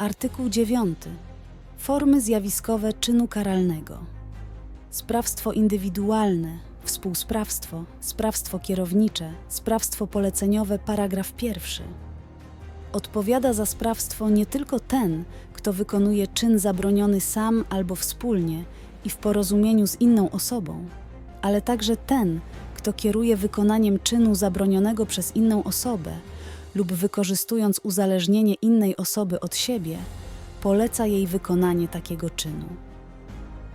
Artykuł 9. Formy zjawiskowe czynu karalnego. Sprawstwo indywidualne, współsprawstwo, sprawstwo kierownicze, sprawstwo poleceniowe, paragraf pierwszy. Odpowiada za sprawstwo nie tylko ten, kto wykonuje czyn zabroniony sam albo wspólnie i w porozumieniu z inną osobą, ale także ten, kto kieruje wykonaniem czynu zabronionego przez inną osobę lub wykorzystując uzależnienie innej osoby od siebie, poleca jej wykonanie takiego czynu.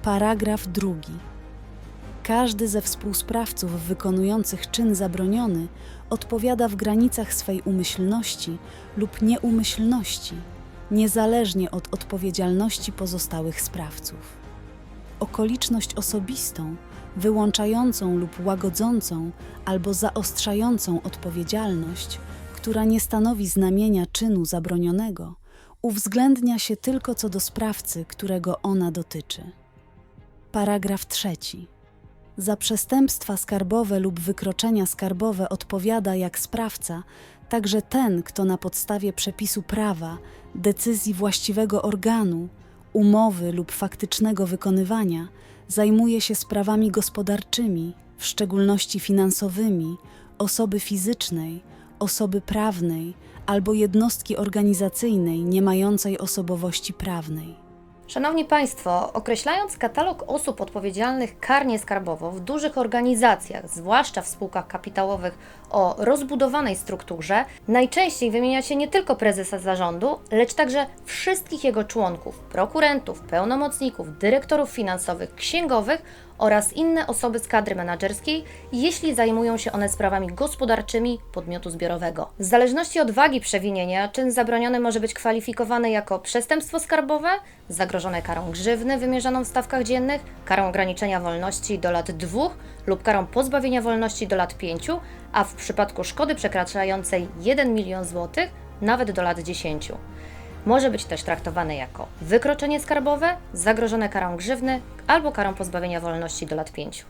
Paragraf drugi. Każdy ze współsprawców wykonujących czyn zabroniony odpowiada w granicach swej umyślności lub nieumyślności, niezależnie od odpowiedzialności pozostałych sprawców. Okoliczność osobistą, wyłączającą lub łagodzącą albo zaostrzającą odpowiedzialność, która nie stanowi znamienia czynu zabronionego, uwzględnia się tylko co do sprawcy, którego ona dotyczy. Paragraf trzeci. Za przestępstwa skarbowe lub wykroczenia skarbowe odpowiada jak sprawca także ten, kto na podstawie przepisu prawa, decyzji właściwego organu, umowy lub faktycznego wykonywania zajmuje się sprawami gospodarczymi, w szczególności finansowymi, osoby fizycznej, osoby prawnej albo jednostki organizacyjnej nie mającej osobowości prawnej. Szanowni Państwo, określając katalog osób odpowiedzialnych karnie skarbowo w dużych organizacjach, zwłaszcza w spółkach kapitałowych o rozbudowanej strukturze, najczęściej wymienia się nie tylko prezesa zarządu, lecz także wszystkich jego członków, prokurentów, pełnomocników, dyrektorów finansowych, księgowych oraz inne osoby z kadry menedżerskiej, jeśli zajmują się one sprawami gospodarczymi podmiotu zbiorowego. W zależności od wagi przewinienia, czyn zabroniony może być kwalifikowany jako przestępstwo skarbowe, zagrożone karą grzywny wymierzoną w stawkach dziennych, karą ograniczenia wolności do lat 2 lub karą pozbawienia wolności do lat 5, a w przypadku szkody przekraczającej 1 milion złotych nawet do lat 10. Może być też traktowane jako wykroczenie skarbowe, zagrożone karą grzywny albo karą pozbawienia wolności do lat 5.